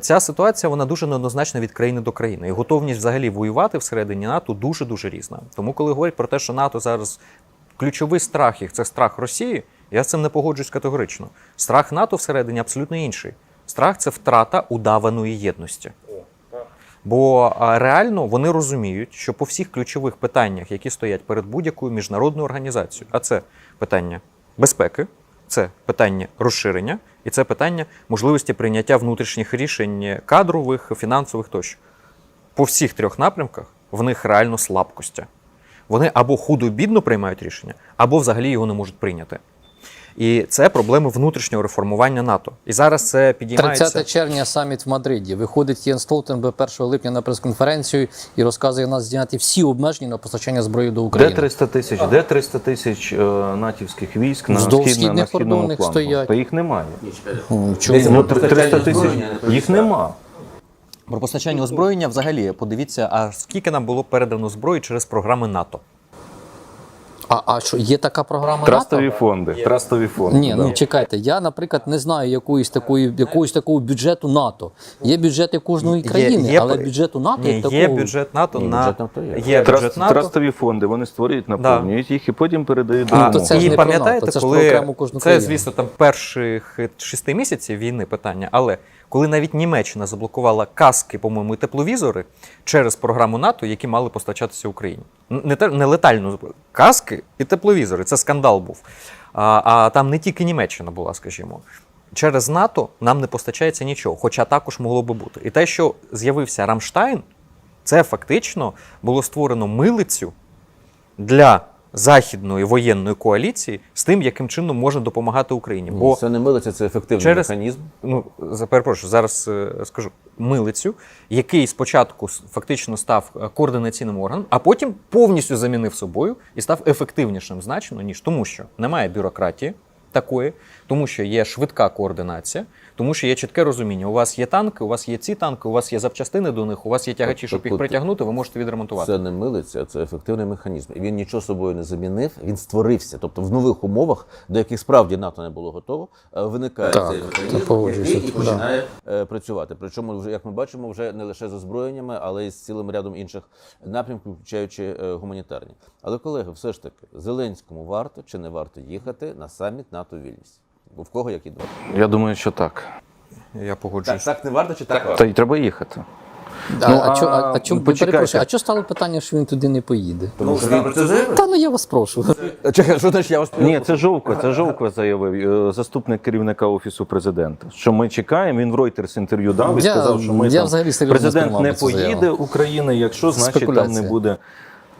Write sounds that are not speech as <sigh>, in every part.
Ця ситуація вона дуже неоднозначна від країни до країни. І готовність взагалі воювати всередині НАТО дуже дуже різна. Тому, коли говорять про те, що НАТО зараз ключовий страх їх це страх Росії, я з цим не погоджуюсь категорично. Страх НАТО всередині абсолютно інший. Страх це втрата удаваної єдності. Бо реально вони розуміють, що по всіх ключових питаннях, які стоять перед будь-якою міжнародною організацією, а це питання безпеки, це питання розширення, і це питання можливості прийняття внутрішніх рішень кадрових, фінансових тощо. По всіх трьох напрямках в них реально слабкості. Вони або худо-бідно приймають рішення, або взагалі його не можуть прийняти. І це проблеми внутрішнього реформування НАТО. І зараз це підіймається. 30 червня саміт в Мадриді. Виходить Єн Столтенберг 1 липня на прес-конференцію і розказує нас зняти всі обмеження на постачання зброї до України. Де 300 тисяч? Де 300 тисяч е, натівських військ на, Вздовж на східних східному кордонних флангу? стоять. Та їх немає. Чому? Ну, 300 тисяч їх нема. Про постачання озброєння взагалі подивіться, а скільки нам було передано зброї через програми НАТО. А, а що є така програма Трастові НАТО? фонди. Трастові фонди. Ні, да. ну чекайте. Я, наприклад, не знаю якоїсь такої якогось такого бюджету НАТО. Є бюджети кожної країни, але бюджету НАТО Ні, як такого є бюджет НАТО Ні, на бюджет НАТО є. є Траст- бюджет НАТО. Трастові фонди вони створюють, наповнюють їх і потім передають Ну, то допомогу. це ж і не про пам'ятаєте, НАТО, це ж про коли окрему кожну це, країну. звісно, там перших шести місяців війни питання, але коли навіть Німеччина заблокувала каски, по-моєму, тепловізори через програму НАТО, які мали постачатися Україні. Не, те- не летальну каски і тепловізори. Це скандал був. А, а там не тільки Німеччина була, скажімо. Через НАТО нам не постачається нічого, хоча також могло би бути. І те, що з'явився Рамштайн, це фактично було створено милицю для західної воєнної коаліції з тим, яким чином можна допомагати Україні. Бо це не милиться, це ефективний через- механізм. ну за- перепрошую, зараз е, скажу милицю, який спочатку фактично став е, координаційним органом, а потім повністю замінив собою і став ефективнішим значно ніж тому, що немає бюрократії такої, тому що є швидка координація, тому що є чітке розуміння. У вас є танки, у вас є ці танки, у вас є запчастини до них, у вас є тягачі, щоб їх притягнути, ви можете відремонтувати. Це не милиться, це ефективний механізм. І він нічого собою не замінив, він створився. Тобто в нових умовах, до яких справді НАТО не було готово, е, виникає Так, цей механізм, який і починає е, працювати. Причому, вже, як ми бачимо, вже не лише з озброєннями, але й з цілим рядом інших напрямків, включаючи е, гуманітарні. Але, колеги, все ж таки, Зеленському варто чи не варто їхати на саміт НАТО Вільність? Бо в кого які думки? Я думаю, що так. Я погоджуюсь. так не варто чи так варто? Та й треба їхати. А, Ну, а, чо- а, а, а чому почекайте. перепрошую, а чого стало питання, що він туди не поїде? Тому що він про це заявив? Та ну я вас прошу. Чекай, що значить я вас Ні, це Жовква, це Жовква заявив, е, заступник керівника офісу президента. Що ми чекаємо. Він в Reuters інтерв'ю дав і Я- сказав, що ми я там, взагалі серйозно президент сприймав не цю заяву. поїде України. Якщо значить там Спекуляція. не буде.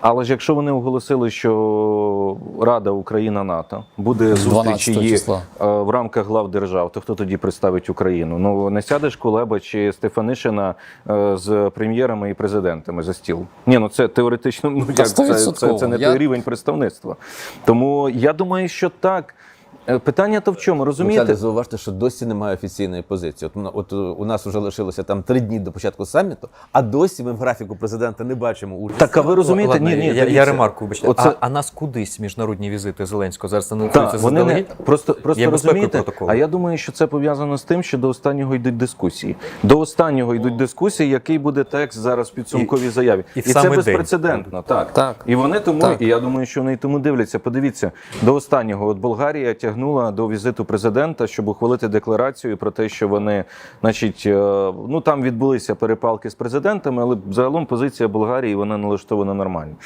Але ж якщо вони оголосили, що Рада Україна НАТО буде зустрічі її числа. е, в рамках глав держав, то хто тоді представить Україну? Ну не сядеш Кулеба чи Стефанишина е, з прем'єрами і президентами за стіл. Ні, ну це теоретично. Ну як це, це, це, не Я- той рівень представництва. Тому я думаю, що так. Е, Питання то в чому, розумієте? Олександр, зауважте, що досі немає офіційної позиції. От, от е, у нас вже лишилося там три дні до початку саміту, а досі ми в графіку президента не бачимо участі. Так, а ви розумієте? Ладно, ні, ні, я, я ремарку вибачте. Оце- А, а нас кудись міжнародні візити Зеленського зараз не Так, вони не просто, просто безпековий розумієте. А я думаю, що це пов'язано з тим, що до останнього йдуть дискусії. До останнього йдуть дискусії, який буде текст зараз в підсумковій заяві. і в це безпрецедентно. Так. Так. І вони тому, Так. і я думаю, що вони й тому дивляться. Подивіться, до останнього от Болгарія тягнула до візиту президента, щоб ухвалити декларацію про те, що вони, значить, е, ну там відбулися перепалки з президентами, але загалом позиція Болгарії вона налаштована нормально.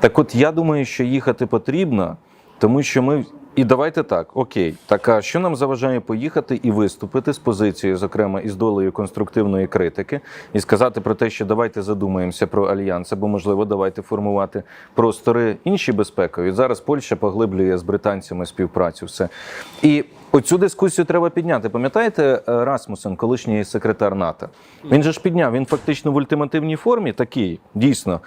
Так от я думаю, що їхати потрібно, тому що ми. І давайте так, окей, так а що нам заважає поїхати і виступити з позицією, зокрема із долею конструктивної критики, і сказати про те, що давайте задумаємося про альянс, або можливо давайте формувати простори інші безпекові. Зараз Польща поглиблює з британцями співпрацю. Все і оцю дискусію треба підняти. Пам'ятаєте е, Расмусен, колишній секретар НАТО? Він же ж підняв. Він фактично в ультимативній формі такий дійсно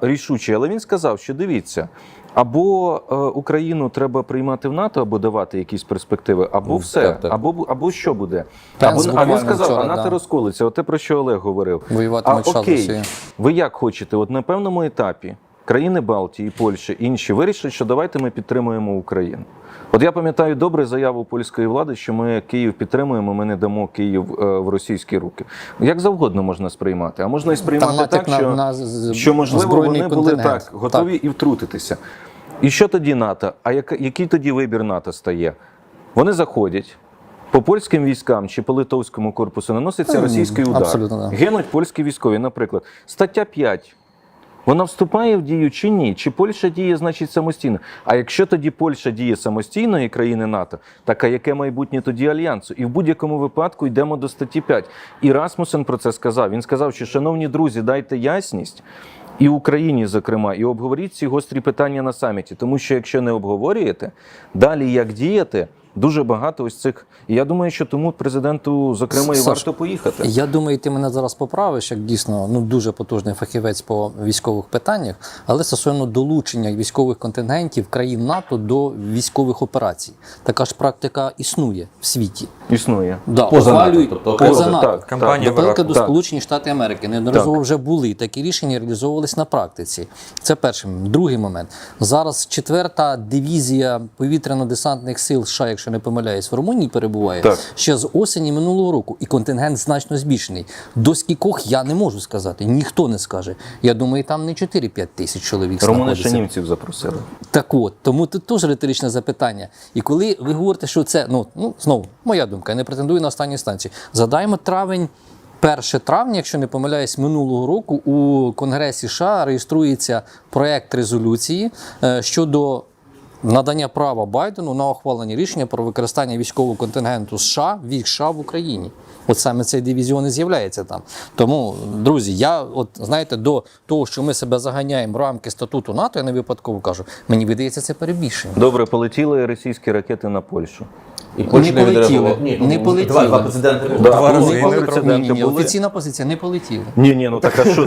рішучий, але він сказав, що дивіться. Або е, Україну треба приймати в НАТО, або давати якісь перспективи, або Ну, все, так, так. або або що буде? Пенс Або а він сказав, вчора, а НАТО да. розколиться. Оте про що Олег говорив. Воюватиме а окей, Росії. ви як хочете? От на певному етапі країни Балтії, Польща, інші вирішать, що давайте ми підтримуємо Україну. От я пам'ятаю добре заяву польської влади, що ми Київ підтримуємо, ми не дамо Київ е, в російські руки. Як завгодно можна сприймати, а можна і сприймати так, на- що, на що можливо вони були так готові і втрутитися. І що тоді НАТО? А який тоді вибір НАТО стає? Вони заходять. По польським військам чи по литовському корпусу наноситься російський удар. абсолютно, да. Гинуть польські військові, наприклад. Стаття 5. Вона вступає в дію чи ні? Чи Польща діє, значить, самостійно? А якщо тоді Польща діє самостійно і країни НАТО, так а яке майбутнє тоді альянсу? І в будь-якому випадку йдемо до статті 5. І Расмусен про це сказав. Він сказав, що, шановні друзі, дайте ясність. І Україні, зокрема, і обговоріть ці гострі питання на саміті. Тому що якщо не обговорюєте, далі як діяти, дуже багато ось цих. І я думаю, що тому президенту, зокрема, і Саш, варто поїхати. Я думаю, ти мене зараз поправиш, як дійсно ну дуже потужний фахівець по військових питаннях, але стосовно долучення військових контингентів країн НАТО до військових операцій. Така ж практика існує в світі. Існує. Да, Поза НАТО, тобто поза НАТО. так, Кампанія До. Сполучені Штати Америки неодноразово вже були такі рішення, реалізовувались на практиці. Це перший. Другий момент. Зараз четверта дивізія повітряно-десантних сил США, якщо не помиляюсь, в Румунії перебуває Так. ще з осені минулого року, і контингент значно збільшений. До скількох я не можу сказати, ніхто не скаже. Я думаю, там не 4-5 тисяч чоловік Румуни ще німців запросили. Так от, тому тут теж риторичне запитання. І коли ви говорите, що це, ну, ну знову, моя думка, я не претендую на останній станції. Задаємо травень, 1 травня, якщо не помиляюсь, минулого року у Конгресі США реєструється проект резолюції е, щодо надання права Байдену на ухвалення рішення про використання військового контингенту США військ США в Україні. От саме цей дивізіон і з'являється там. Тому, друзі, я от знаєте, до того, що ми себе заганяємо в рамки статуту НАТО, я не випадково кажу, мені видається це перебільшення. Добре, полетіли російські ракети на Польщу. І Польща Не полетіли, Ні, не ну, полетіли. Два, два президенти. Да. Два рази були прецеденти Ні, ні, ні, були? офіційна позиція не полетіли. Ні, ні, ну так а що?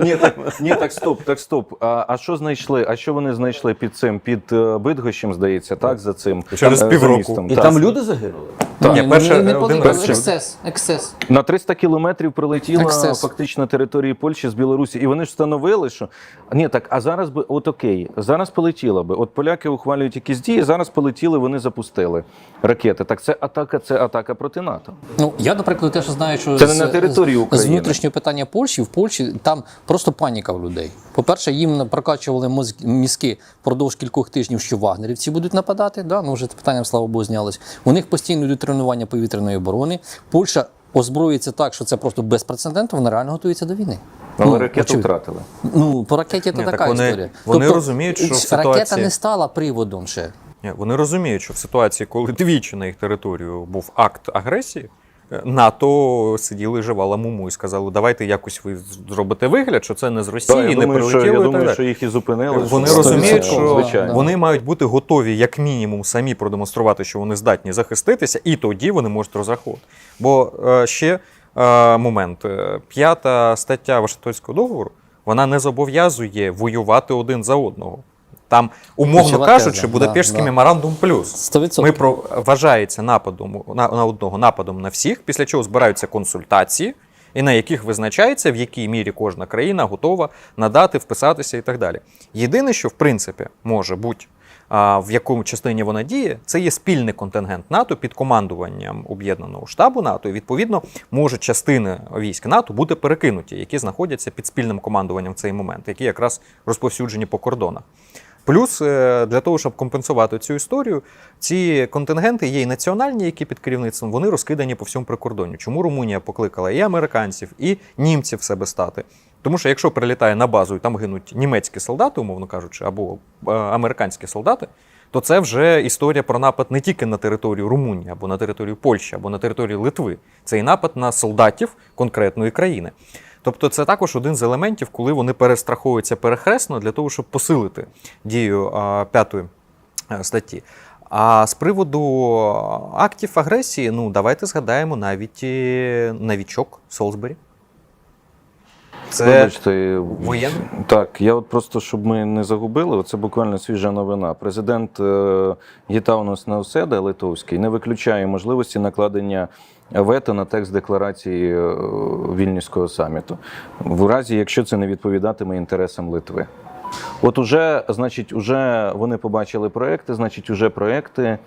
ні, так, ні, так стоп, так стоп. А, а що знайшли? А що вони знайшли під цим? Під е, Бидгощем, здається, так, за цим Через е, за півроку. містом, І так. там люди загинули. Так. Ні, перше, не, не один раз. ексцес, ексцес. На 300 кілометрів прилетіла Ексцес. фактично території Польщі з Білорусі, і вони ж встановили, що ні, так, а зараз би, от окей, зараз полетіла би. От поляки ухвалюють якісь дії, зараз полетіли, вони запустили ракети. Так це атака, це атака проти НАТО. Ну я, наприклад, теж знаю, що Це не на території з- України. з внутрішнього питання Польщі в Польщі там просто паніка в людей. По-перше, їм прокачували мізки впродовж кількох тижнів, що вагнерівці будуть нападати. Да? Ну вже питанням, слава Богу, знялось. У них постійно йдуть тренування повітряної оборони. Польща озброюється так, що це просто безпрецедентно, вона реально готується до війни. Але Ну, ракету очевидно. втратили. Ну, по ракеті це така вони- історія. вони розуміють, що в ракета ситуації- не стала приводом ще. Ні, Вони розуміють, що в ситуації, коли двічі на їх територію був акт агресії, НАТО сиділи жевала муму і сказали, давайте якось ви зробите вигляд, що це не з Росії, Так, я не думаю, що, я і так що їх і зупинили. Вони що- розуміють, що звичайно. вони мають бути готові, як мінімум, самі продемонструвати, що вони здатні захиститися, і тоді вони можуть розраховувати. Бо е, ще е, момент: Е, п'ята стаття Вашингтонського договору вона не зобов'язує воювати один за одного. Там, умовно кажучи, Будапештський да, да. меморандум плюс. 100%. Ми про вважається нападом на, на одного нападом на всіх, після чого збираються консультації, і на яких визначається, в якій мірі кожна країна готова надати, вписатися і так далі. Єдине, що в принципі може бути. В якому частині вона діє, це є спільний контингент НАТО під командуванням об'єднаного штабу НАТО. І відповідно можуть частини військ НАТО бути перекинуті, які знаходяться під спільним командуванням в цей момент, які якраз розповсюджені по кордонах. Плюс е, для того, щоб компенсувати цю історію, ці контингенти є і національні, які під керівництвом, вони розкидані по всьому прикордонню. Чому Румунія покликала і американців, і німців себе стати? Тому що якщо прилітає на базу і там гинуть німецькі солдати, умовно кажучи, або е, американські солдати, то це вже історія про напад не тільки на територію Румунії, або на територію Польщі, або на територію Литви. Це і напад на солдатів конкретної країни. Тобто це також один з елементів, коли вони перестраховуються перехресно для того, щоб посилити дію п'ятої е, статті. А з приводу актів агресії, ну давайте згадаємо навіть е, новічок Солсбері. Це Вибачте, воєнний? Так, я от просто, щоб ми не загубили, це буквально свіжа новина. Президент е, Гітаунос Науседа Литовський не виключає можливості накладення вето на текст декларації е, Вільнюського саміту, в разі, якщо це не відповідатиме інтересам Литви. От уже, значить, уже вони побачили проекти, значить, уже проекти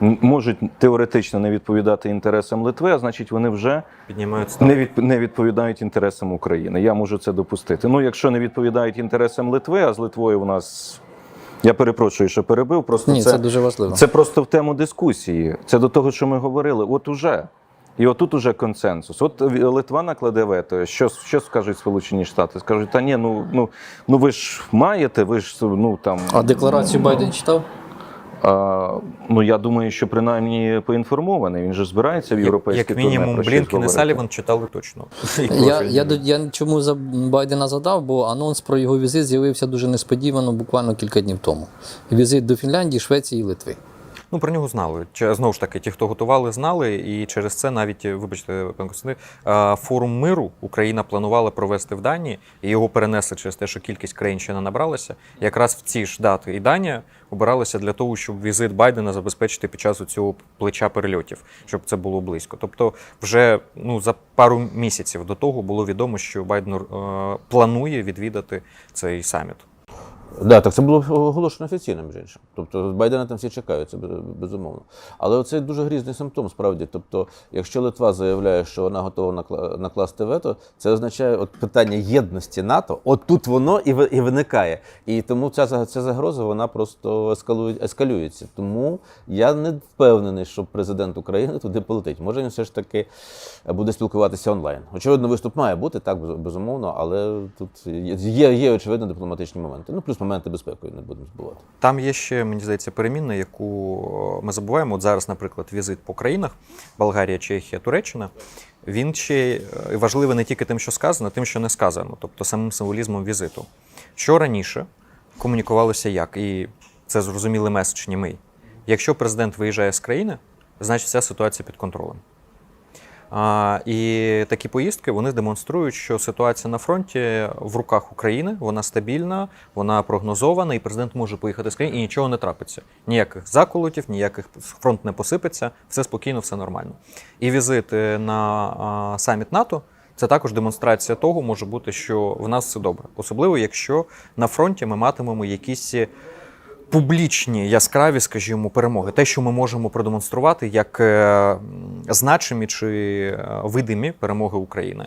можуть теоретично не відповідати інтересам Литви, а значить, вони вже Піднімають не, від, не відповідають інтересам України. Я можу це допустити. Ну, якщо не відповідають інтересам Литви, а з Литвою у нас. Я перепрошую, що перебив. Просто Ні, це дуже важливо. Це просто в тему дискусії. Це до того, що ми говорили. От уже. І отут уже консенсус. От Литва накладе вето. Що, що скажуть Сполучені Штати? Скажуть, та ні, ну, ну, ну ви ж маєте, ви ж ну там. А декларацію Байден читав? А, ну я думаю, що принаймні поінформований. Він же збирається в європейський як мінімум, турне Блінкен і. Саліван читали точно. <laughs> Я, я, я чому за Байдена задав, бо анонс про його візит з'явився дуже несподівано, буквально кілька днів тому. Візит до Фінляндії, Швеції і Литви. Ну, про нього знали. Знову ж таки, ті, хто готували, знали, і через це навіть, вибачте, пан Костянтин, форум миру Україна планувала провести в Данії, і його перенесли через те, що кількість країн ще не набралася. Якраз в ці ж дати і Данія обиралися для того, щоб візит Байдена забезпечити під час цього плеча перельотів, щоб це було близько. Тобто, вже ну за пару місяців до того було відомо, що Байден е, планує відвідати цей саміт. Да, так це було оголошено офіційно, між іншим. Тобто Байдена там всі чекають, це безумовно. Але це дуже грізний симптом, справді. Тобто, якщо Литва заявляє, що вона готова накласти вето, це означає от питання єдності НАТО. От тут воно і і виникає. І тому ця ця загроза вона просто ескалує, ескалюється. Тому я не впевнений, що президент України туди полетить. Може він все ж таки буде спілкуватися онлайн. Очевидно, виступ має бути так, безумовно, але тут є, є очевидно дипломатичні моменти. Ну плюс моменти безпеки не будемо збувати. Там є ще, мені здається, перемінна, яку е, ми забуваємо. От зараз, наприклад, візит по країнах Болгарія, Чехія, Туреччина. Він ще е, важливий не тільки тим, що сказано, а тим, що не сказано, тобто самим символізмом візиту. Що раніше комунікувалося як, і це зрозуміли меседж німий. Якщо президент виїжджає з країни, значить вся ситуація під контролем. А, і такі поїздки вони демонструють, що ситуація на фронті в руках України, вона стабільна, вона прогнозована, і президент може поїхати з країни, і нічого не трапиться. Ніяких заколотів, ніяких фронт не посипеться, все спокійно, все нормально. І візит е, на саміт НАТО. Це також демонстрація того, може бути, що в нас все добре, особливо якщо на фронті ми матимемо якісь публічні яскраві, скажімо, перемоги, те, що ми можемо продемонструвати як е, значимі чи е, видимі перемоги України.